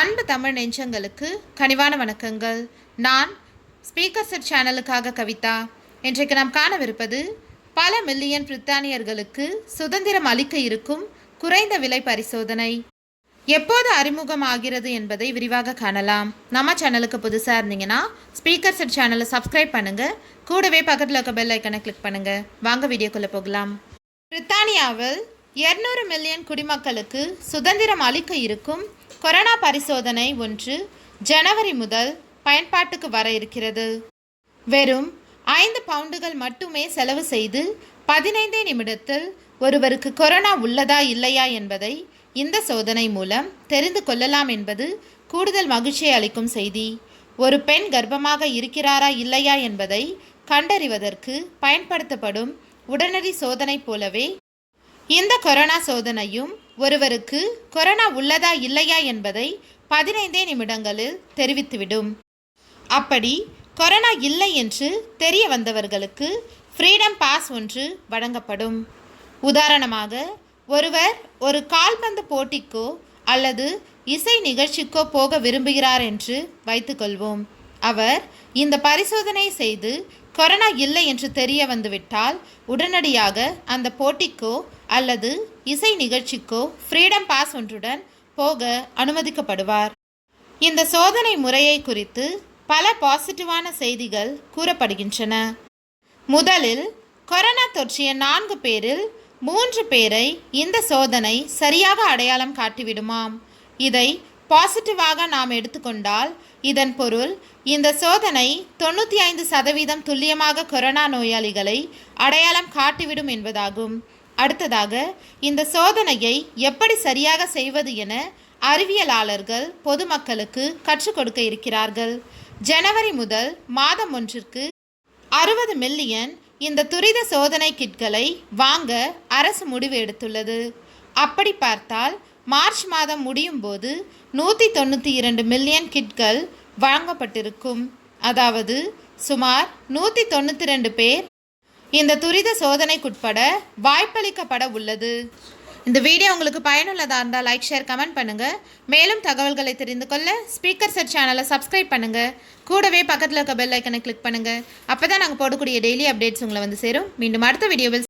அன்பு தமிழ் நெஞ்சங்களுக்கு கனிவான வணக்கங்கள். நான் ஸ்பீக்கர் செட் சேனலுக்காக கவிதா. இன்றைக்கு நாம் காணவிருப்பது பல மில்லியன் பிரித்தானியர்களுக்கு சுதந்திரம் அளிக்க இருக்கும் குறைந்த விலை பரிசோதனை. எப்போது அறிமுகம் ஆகிறது என்பதை விரிவாக காணலாம். நம்ம சேனலுக்கு புதுசாக இருந்தீங்கன்னா ஸ்பீக்கர் செட் சேனலை சப்ஸ்கிரைப் பண்ணுங்கள் கூடவே பக்கத்தில் இருக்க பெல் ஐக்கனை கிளிக் பண்ணுங்கள் வாங்க வீடியோக்குள்ளே போகலாம். பிரித்தானியாவில் 200 மில்லியன் குடிமக்களுக்கு சுதந்திரம் அளிக்க இருக்கும் கொரோனா பரிசோதனை ஒன்று ஜனவரி முதல் பயன்பாட்டுக்கு வர இருக்கிறது. வெறும் ஐந்து பவுண்டுகள் மட்டுமே செலவு செய்து பதினைந்தே நிமிடத்தில் ஒருவருக்கு கொரோனா உள்ளதா இல்லையா என்பதை இந்த சோதனை மூலம் தெரிந்து கொள்ளலாம் என்பது கூடுதல் மகிழ்ச்சியை அளிக்கும் செய்தி. ஒரு பெண் கர்ப்பமாக இருக்கிறாரா இல்லையா என்பதை கண்டறிவதற்கு பயன்படுத்தப்படும் உடனடி சோதனை போலவே இந்த கொரோனா சோதனையும் ஒருவருக்கு கொரோனா உள்ளதா இல்லையா என்பதை பதினைந்தே நிமிடங்களில் தெரிவித்துவிடும். அப்படி கொரோனா இல்லை என்று தெரிய வந்தவர்களுக்கு ஃப்ரீடம் பாஸ் ஒன்று வழங்கப்படும். உதாரணமாக ஒருவர் ஒரு கால்பந்து போட்டிக்கோ அல்லது இசை நிகழ்ச்சிக்கோ போக விரும்புகிறார் என்று வைத்துக்கொள்வோம். அவர் இந்த பரிசோதனை செய்து கொரோனா இல்லை என்று தெரிய வந்துவிட்டால் உடனடியாக அந்த போட்டிக்கோ அல்லது இசை நிகழ்ச்சிக்கோ ஃப்ரீடம் பாஸ் ஒன்றுடன் போக அனுமதிக்கப்படுவார். இந்த சோதனை முறையை குறித்து பல பாசிட்டிவான செய்திகள் கூறப்படுகின்றன. முதலில் கொரோனா தொற்றிய நான்கு பேரில் மூன்று பேரை இந்த சோதனை சரியாக அடையாளம் காட்டிவிடுமாம். இதை பாசிட்டிவாக நாம் எடுத்துக்கொண்டால் இதன் பொருள் இந்த சோதனை தொண்ணூற்றி ஐந்து சதவீதம் துல்லியமாக கொரோனா நோயாளிகளை அடையாளம் காட்டிவிடும் என்பதாகும். அடுத்ததாக இந்த சோதனையை எப்படி சரியாக செய்வது என அறிவியலாளர்கள் பொதுமக்களுக்கு கற்றுக் கொடுக்க இருக்கிறார்கள். ஜனவரி முதல் மாதம் ஒன்றிற்கு அறுபது மில்லியன் இந்த துரித சோதனை கிட்களை வாங்க அரசு முடிவு எடுத்துள்ளது. அப்படி பார்த்தால் மார்ச் மாதம் முடியும் போது நூற்றி தொண்ணூற்றி இரண்டு மில்லியன் கிட்கள் வழங்கப்பட்டிருக்கும் அதாவது சுமார் நூற்றி தொண்ணூற்றி ரெண்டு பேர் இந்த துரித சோதனைக்குட்பட வாய்ப்பளிக்கப்பட உள்ளது. இந்த வீடியோ உங்களுக்கு பயனுள்ளதாக இருந்தால் லைக் ஷேர் கமெண்ட் பண்ணுங்கள் மேலும் தகவல்களை தெரிந்து கொள்ள ஸ்பீக்கர் செட் சேனலை சப்ஸ்கிரைப் பண்ணுங்கள் கூடவே பக்கத்தில் இருக்க பெல் ஐக்கனை கிளிக் அப்போ தான் நாங்கள் போடக்கூடிய டெய்லி அப்டேட்ஸ் உங்களை வந்து சேரும். மீண்டும் அடுத்த வீடியோவில்